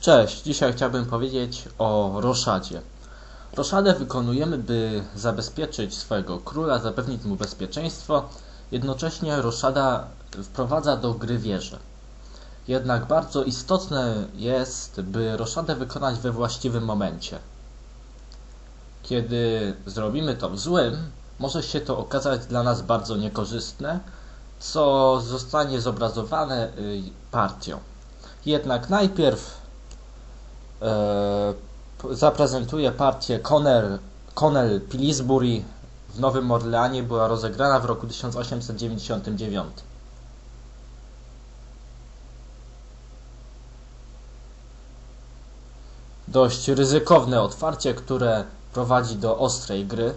Cześć, dzisiaj chciałbym powiedzieć o roszadzie. Roszadę wykonujemy, by zabezpieczyć swojego króla, zapewnić mu bezpieczeństwo. Jednocześnie roszada wprowadza do gry wieżę. Jednak bardzo istotne jest, by roszadę wykonać we właściwym momencie. Kiedy zrobimy to w złym, może się to okazać dla nas bardzo niekorzystne, co zostanie zobrazowane y, partią. Jednak najpierw e, zaprezentuję partię Connell, Connell Pillsbury w Nowym Orleanie. Była rozegrana w roku 1899. Dość ryzykowne otwarcie, które prowadzi do ostrej gry.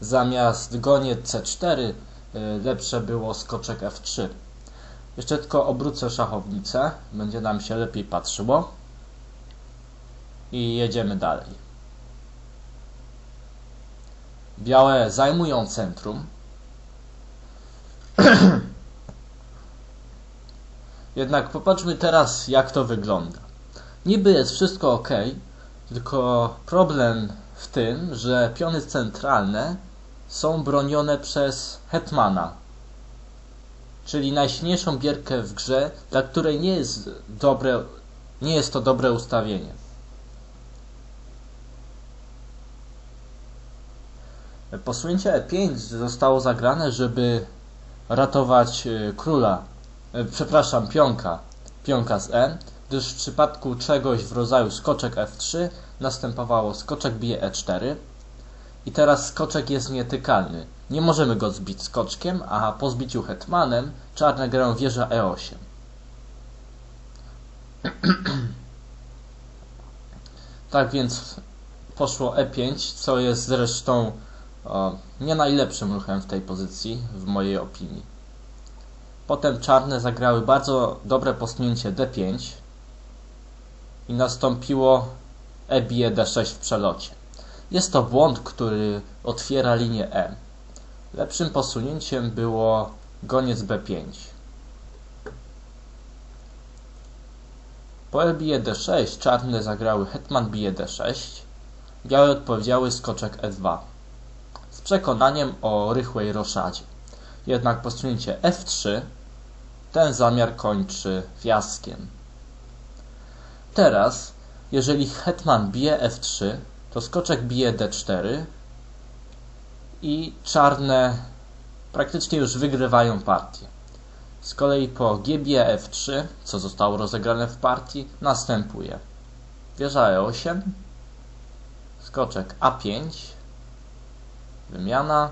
Zamiast goniec C4 y, lepsze było skoczek F3. Jeszcze tylko obrócę szachownicę, będzie nam się lepiej patrzyło. I jedziemy dalej. Białe zajmują centrum. Jednak popatrzmy teraz, jak to wygląda. Niby jest wszystko ok, tylko problem w tym, że piony centralne są bronione przez hetmana, czyli najsilniejszą bierkę w grze, dla której nie jest, dobre, nie jest to dobre ustawienie. Posunięcie E5 zostało zagrane, żeby ratować e, króla, e, przepraszam, pionka, pionka z E, gdyż w przypadku czegoś w rodzaju skoczek F3 następowało skoczek bije E4 i teraz skoczek jest nietykalny. Nie możemy go zbić skoczkiem, a po zbiciu hetmanem czarne grają wieża E8. tak więc poszło E5, co jest zresztą nie najlepszym ruchem w tej pozycji, w mojej opinii. Potem czarne zagrały bardzo dobre posunięcie D5 i nastąpiło E bije D6 w przelocie. Jest to błąd, który otwiera linię E. Lepszym posunięciem było goniec B5. Po E bije D6 czarne zagrały hetman bije D6, białe odpowiedziały skoczek E2 z przekonaniem o rychłej roszadzie. Jednak posunięcie F3 ten zamiar kończy fiaskiem. Teraz, jeżeli hetman bije F3, to skoczek bije D4 i czarne praktycznie już wygrywają partię. Z kolei po G bije F3, co zostało rozegrane w partii, następuje wieża E8, skoczek A5, wymiana,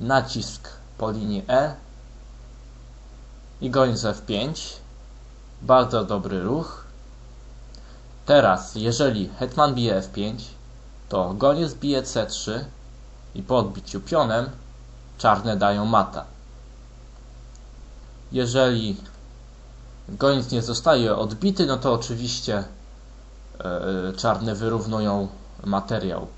nacisk po linii E i goniec F5. Bardzo dobry ruch. Teraz, jeżeli hetman bije F5, to goniec bije C3 i po odbiciu pionem czarne dają mata. Jeżeli goniec nie zostaje odbity, no to oczywiście e, czarne wyrównują materiał. Yy,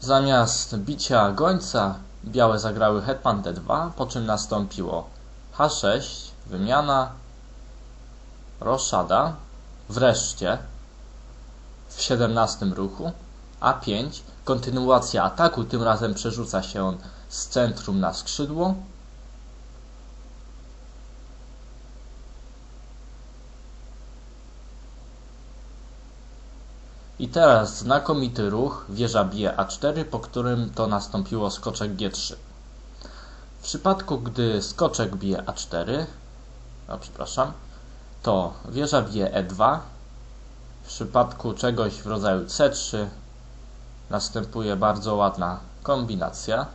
zamiast bicia gońca białe zagrały hetman d2, po czym nastąpiło h6, wymiana, roszada, wreszcie w 17 ruchu a5, kontynuacja ataku, tym razem przerzuca się on z centrum na skrzydło, I teraz znakomity ruch, wieża bije A4, po którym to nastąpiło skoczek G3. W przypadku, gdy skoczek bije A4, o, przepraszam, to wieża bije E2. W przypadku czegoś w rodzaju C3 następuje bardzo ładna kombinacja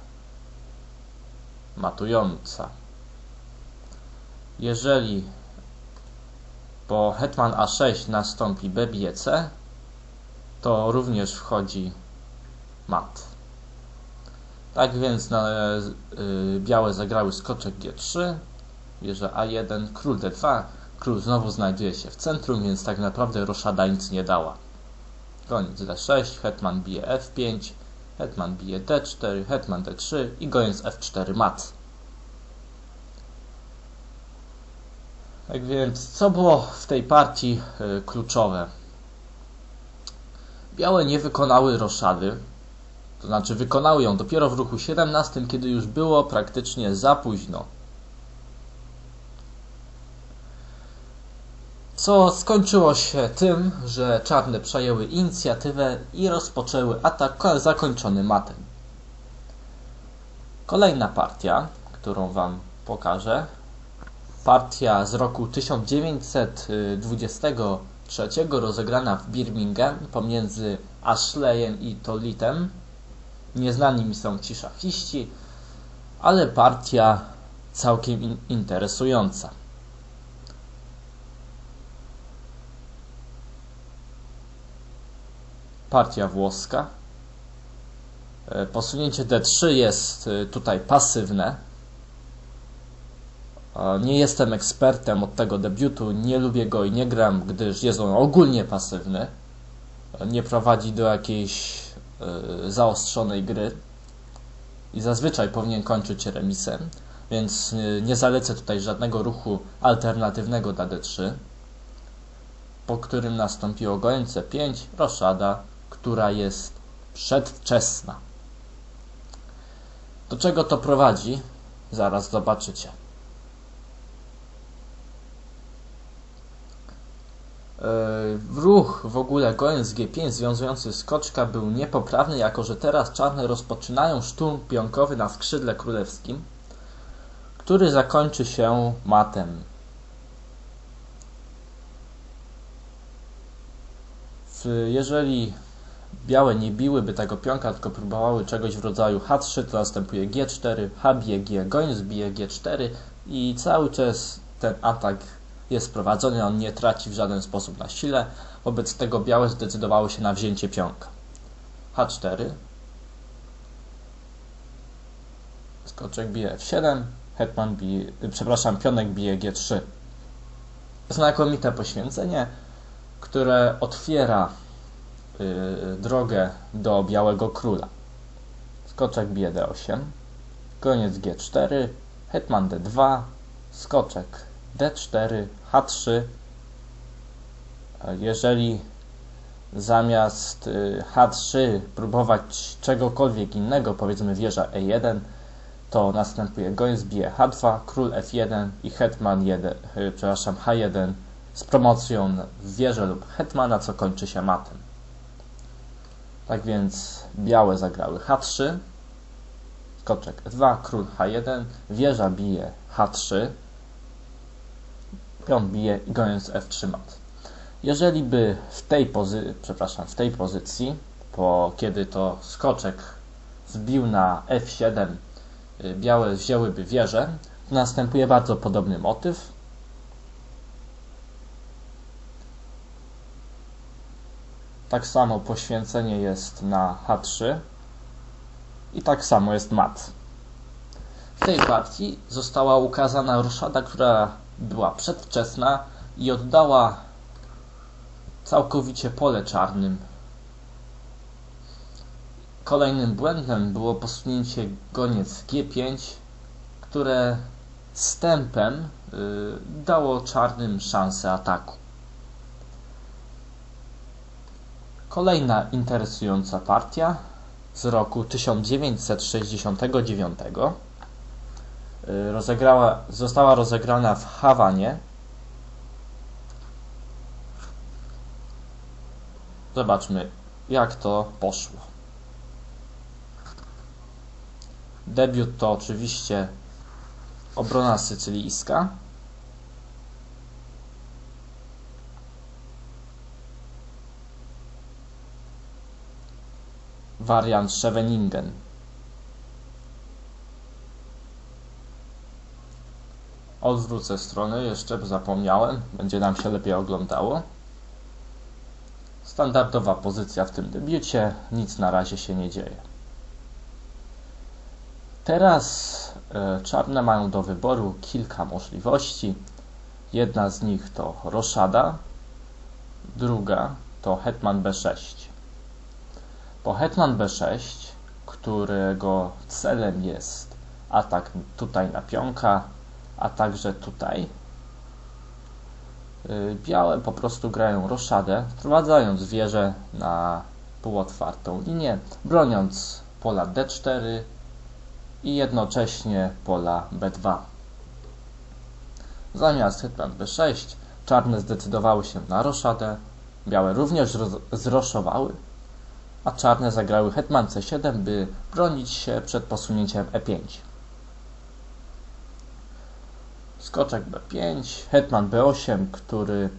matująca. Jeżeli po hetman A6 nastąpi B bije C, to również wchodzi mat. Tak więc no, e, na, y, białe zagrały skoczek G3, wieża A1, król D2, król znowu znajduje się w centrum, więc tak naprawdę roszada nic nie dała. Goniec D6, hetman bije F5, hetman bije D4, hetman D3 i goniec F4 mat. Tak więc, co było w tej partii y, kluczowe? Białe nie wykonały roszady, to znaczy wykonały ją dopiero w ruchu 17, kiedy już było praktycznie za późno. Co skończyło się tym, że czarne przejęły inicjatywę i rozpoczęły atak zakończony matem. Kolejna partia, którą Wam pokażę, partia z roku 1923 rozegrana w Birmingham pomiędzy Ashleyem i Tolitem. Nieznani mi są ci szachiści, ale partia całkiem in interesująca. Partia włoska. E, posunięcie D3 jest e, tutaj pasywne. Nie jestem ekspertem od tego debiutu, nie lubię go i nie gram, gdyż jest on ogólnie pasywny. Nie prowadzi do jakiejś y, zaostrzonej gry i zazwyczaj powinien kończyć remisem, więc y, nie zalecę tutaj żadnego ruchu alternatywnego dla D3, po którym nastąpiło goń C5, roszada, która jest przedwczesna. Do czego to prowadzi? Zaraz zobaczycie. Ruch w ogóle z G5 związujący skoczka był niepoprawny, jako że teraz czarne rozpoczynają szturm pionkowy na skrzydle królewskim, który zakończy się matem. Jeżeli białe nie biłyby tego pionka, tylko próbowały czegoś w rodzaju H3, to następuje G4, H bije G, goń zbije G4 i cały czas ten atak jest prowadzony, on nie traci w żaden sposób na sile. Wobec tego białe zdecydowały się na wzięcie pionka. H4. Skoczek bije F7. Hetman bije, przepraszam, pionek bije G3. Znakomite poświęcenie, które otwiera yy, drogę do białego króla. Skoczek bije D8. Koniec G4. Hetman D2. Skoczek D4, H3. Jeżeli zamiast y, H3 próbować czegokolwiek innego, powiedzmy wieża E1, to następuje goń zbije H2, król F1 i hetman 1, y, przepraszam, H1 z promocją w wieżę lub hetmana, co kończy się matem. Tak więc białe zagrały H3, koczek 2, król H1, wieża bije H3, pion bije i goniąc F3 mat. Jeżeli by w tej pozycji, przepraszam, w tej pozycji, po kiedy to skoczek zbił na F7, y, białe wzięłyby wieżę, następuje bardzo podobny motyw. Tak samo poświęcenie jest na H3 i tak samo jest mat. W tej partii została ukazana ruszada, która była przedwczesna i oddała całkowicie pole czarnym. Kolejnym błędem było posunięcie goniec G5, które stępem y, dało czarnym szansę ataku. Kolejna interesująca partia z roku 1969 Y, rozegrała, została rozegrana w Hawanie. Zobaczmy, jak to poszło. Debiut to oczywiście obrona sycylijska. Wariant Scheveningen. Odwrócę stronę, jeszcze zapomniałem, będzie nam się lepiej oglądało. Standardowa pozycja w tym debiucie, nic na razie się nie dzieje. Teraz e, czarne mają do wyboru kilka możliwości. Jedna z nich to roszada, druga to hetman b6. Po hetman b6, którego celem jest atak tutaj na pionka, a także tutaj Y, Białe po prostu grają roszadę, wprowadzając wieżę na półotwartą linię, broniąc pola D4 i jednocześnie pola B2. Zamiast hetman B6, czarne zdecydowały się na roszadę, białe również zroszowały, a czarne zagrały hetman C7, by bronić się przed posunięciem E5. Skoczek B5, hetman B8, który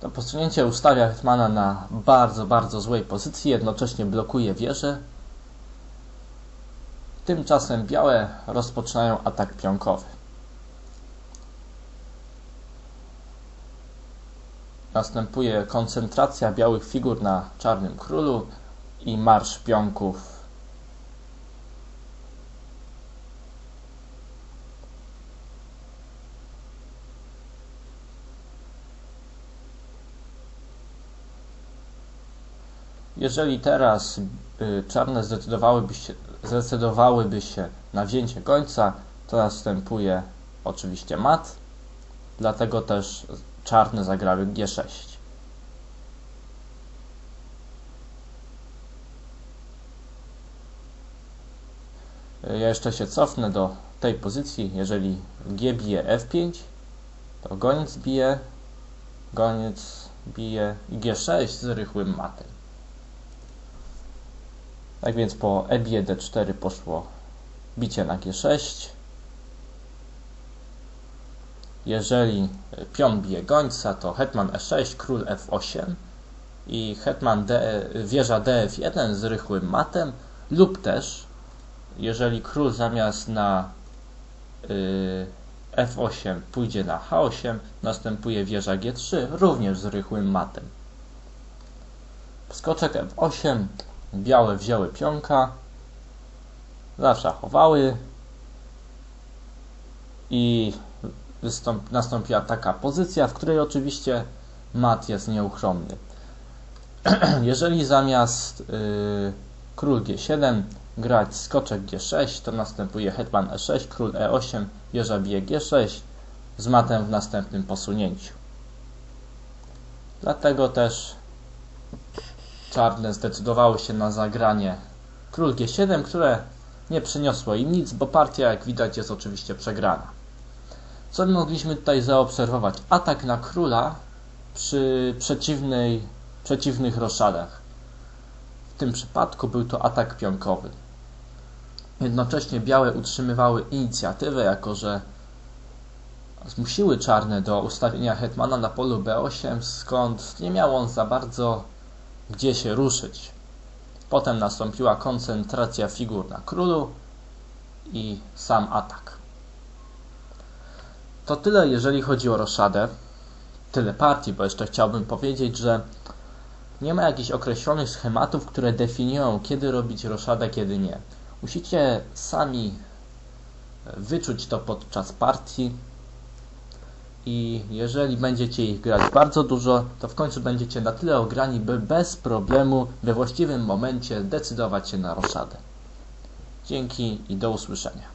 to posunięcie ustawia hetmana na bardzo, bardzo złej pozycji, jednocześnie blokuje wieżę. Tymczasem białe rozpoczynają atak pionkowy. Następuje koncentracja białych figur na czarnym królu i marsz pionków. Jeżeli teraz y, czarne zdecydowałyby się, zdecydowałyby się na wzięcie gońca, to następuje oczywiście mat, dlatego też czarne zagrały G6. Ja jeszcze się cofnę do tej pozycji. Jeżeli G bije F5, to goniec bije, goniec bije i G6 z rychłym matem. Tak więc po E bije D4 poszło bicie na G6. Jeżeli pion bije gońca, to hetman E6, król F8 i hetman D, wieża DF1 z rychłym matem lub też jeżeli król zamiast na y, F8 pójdzie na H8, następuje wieża G3 również z rychłym matem. Skoczek F8, białe wzięły pionka, zaszachowały i nastąpiła taka pozycja, w której oczywiście mat jest nieuchronny. Jeżeli zamiast y, król G7 grać skoczek G6, to następuje hetman E6, król E8, wieża bije G6 z matem w następnym posunięciu. Dlatego też czarne zdecydowały się na zagranie król G7, które nie przyniosło im nic, bo partia, jak widać, jest oczywiście przegrana. Co mogliśmy tutaj zaobserwować? Atak na króla przy przeciwnej, przeciwnych roszadach. W tym przypadku był to atak pionkowy. Jednocześnie białe utrzymywały inicjatywę, jako że zmusiły czarne do ustawienia hetmana na polu b8, skąd nie miał on za bardzo gdzie się ruszyć. Potem nastąpiła koncentracja figur na królu i sam atak. To tyle, jeżeli chodzi o roszadę. Tyle partii, bo jeszcze chciałbym powiedzieć, że nie ma jakichś określonych schematów, które definiują, kiedy robić roszadę, kiedy nie. Musicie sami wyczuć to podczas partii i jeżeli będziecie ich grać bardzo dużo, to w końcu będziecie na tyle ograni, by bez problemu we właściwym momencie decydować się na roszadę. Dzięki i do usłyszenia.